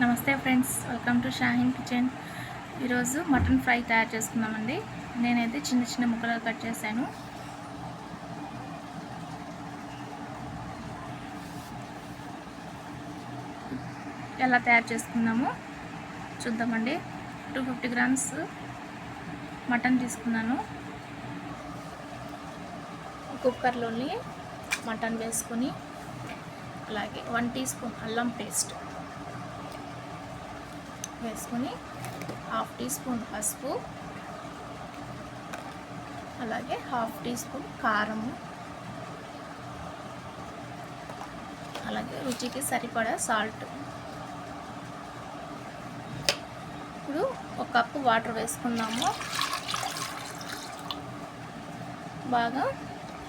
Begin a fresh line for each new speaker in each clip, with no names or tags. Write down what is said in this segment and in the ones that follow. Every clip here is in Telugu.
నమస్తే friends welcome to Shaheen kitchen. ఈరోజు మటన్ ఫ్రై తయారు చేసుకుందామండి. నేనైతే చిన్న చిన్న ముక్కలుగా కట్ చేశాను. ఎలా తయారు చేసుకుందాము చూద్దామండి. టూ ఫిఫ్టీ గ్రామ్స్ మటన్ తీసుకున్నాను. కుక్కర్లోని మటన్ వేసుకొని అలాగే వన్ టీ స్పూన్ అల్లం పేస్ట్. వేసుకొని హాఫ్ టీ స్పూన్ పసుపు అలాగే హాఫ్ టీ స్పూన్ కారము అలాగే రుచికి సరిపడా సాల్ట్. ఇప్పుడు ఒక కప్పు వాటర్ వేసుకుందాము. బాగా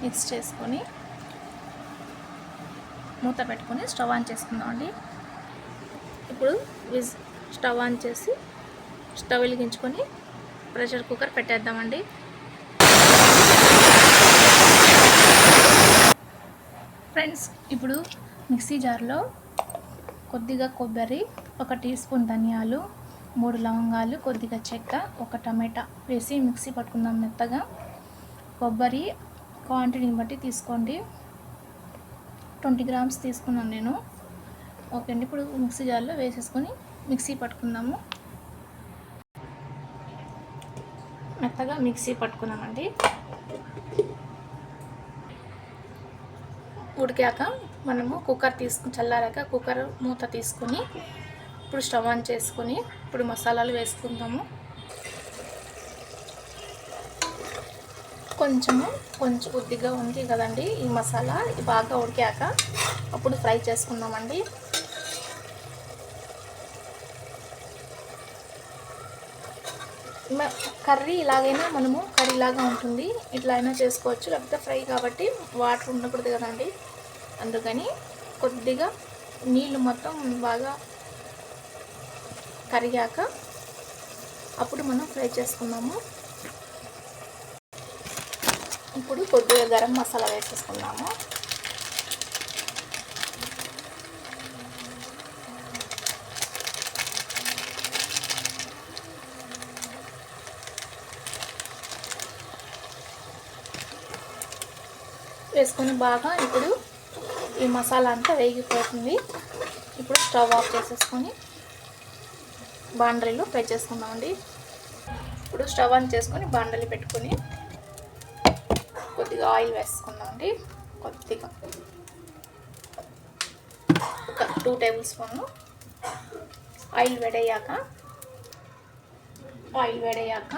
మిక్స్ చేసుకొని మూత పెట్టుకొని స్టవ్ ఆన్ చేసుకుందామండి. ఇప్పుడు విజ్ స్టవ్ ఆన్ చేసి స్టవ్ వెలిగించుకొని ప్రెషర్ కుక్కర్ పెట్టేద్దామండి. ఫ్రెండ్స్ ఇప్పుడు మిక్సీ జార్లో కొద్దిగా కొబ్బరి ఒక టీ స్పూన్ ధనియాలు మూడు లవంగాలు కొద్దిగా చెక్క ఒక టమాటా వేసి మిక్సీ పట్టుకుందాం మెత్తగా. కొబ్బరి క్వాంటిటీని బట్టి తీసుకోండి. ట్వంటీ గ్రామ్స్ తీసుకున్నాను నేను. ఓకే అండి ఇప్పుడు మిక్సీ జార్లో వేసేసుకొని మిక్సీ పట్టుకుందాము. మెత్తగా మిక్సీ పట్టుకున్నామండి. ఉడికాక మనము కుక్కర్ తీసుకుని చల్లారాక కుక్కర్ మూత తీసుకొని ఇప్పుడు స్టవ్ ఆన్ చేసుకొని ఇప్పుడు మసాలాలు వేసుకుందాము. కొంచెము కొంచెం కొద్దిగా ఉంది కదండి ఈ మసాలా బాగా ఉడికాక అప్పుడు ఫ్రై చేసుకుందామండి. కర్రీ ఇలాగైనా మనము కర్రీ లాగా ఉంటుంది. ఇట్లా అయినా చేసుకోవచ్చు. లేకపోతే ఫ్రై కాబట్టి వాటర్ ఉండకూడదు కదండి. అందుకని కొద్దిగా నీళ్ళు మొత్తం బాగా కరిగాక అప్పుడు మనం ఫ్రై చేసుకున్నాము ఇప్పుడు కొద్దిగా గరం మసాలా వేసేసుకున్నాము వేసుకొని బాగా ఇప్పుడు ఈ మసాలా అంతా వేగిపోతుంది. ఇప్పుడు స్టవ్ ఆఫ్ చేసేసుకొని బాండలీలో ఫ్రై చేసుకుందామండి. ఇప్పుడు స్టవ్ ఆన్ చేసుకొని బాండలి పెట్టుకొని కొద్దిగా ఆయిల్ వేసుకుందామండి. కొద్దిగా ఒక టూ టేబుల్ స్పూన్లు ఆయిల్ వేడయ్యాక ఆయిల్ వేడయ్యాక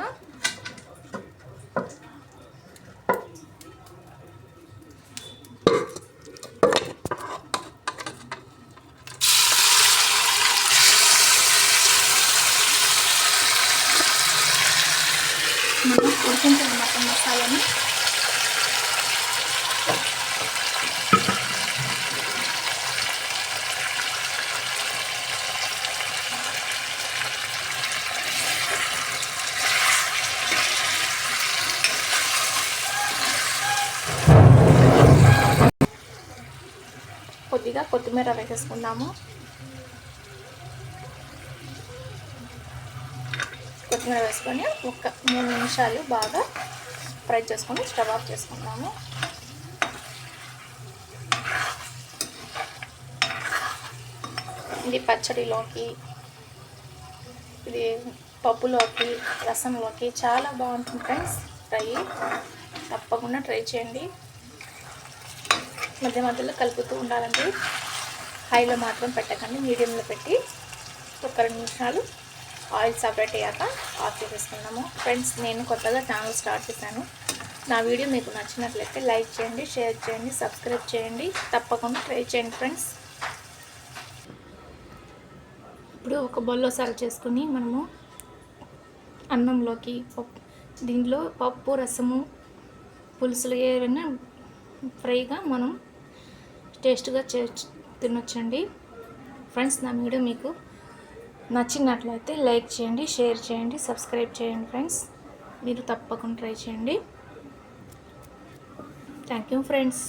మనం ఉడికించిన మటన్ మసాలాని కొద్దిగా కొత్తిమీర వేసేసుకుందాము కొత్తిమీర వేసుకొని ఒక మూడు నిమిషాలు బాగా ఫ్రై చేసుకొని స్టవ్ ఆఫ్ చేసుకుందాము. ఇది పచ్చడిలోకి ఇది పప్పులోకి రసంలోకి చాలా బాగుంటుంది ఫ్రెండ్స్. ఫ్రై తప్పకుండా ట్రై చేయండి. మధ్య మధ్యలో కలుపుతూ ఉండాలండి హైలో మాత్రం పెట్టకండి మీడియంలో పెట్టి ఒక రెండు నిమిషాలు ఆయిల్ సపరేట్ అయ్యాక ఆఫ్ చేసేసుకున్నాము. ఫ్రెండ్స్ నేను కొత్తగా ఛానల్ స్టార్ట్ చేశాను. నా వీడియో మీకు నచ్చినట్లయితే లైక్ చేయండి షేర్ చేయండి సబ్స్క్రైబ్ చేయండి. తప్పకుండా ట్రై చేయండి ఫ్రెండ్స్ ఇప్పుడు ఒక బొల్లో సర్వ్ చేసుకుని మనము అన్నంలోకి పప్పు దీంట్లో పప్పు రసము పులుసులు ఏవైనా ఫ్రైగా మనం టేస్ట్గా చే తినొచ్చండి. ఫ్రెండ్స్ నా వీడియో మీకు నచ్చినట్లయితే లైక్ చేయండి షేర్ చేయండి సబ్స్క్రైబ్ చేయండి ఫ్రెండ్స్. మీరు తప్పకుండా ట్రై చేయండి. Thank you friends.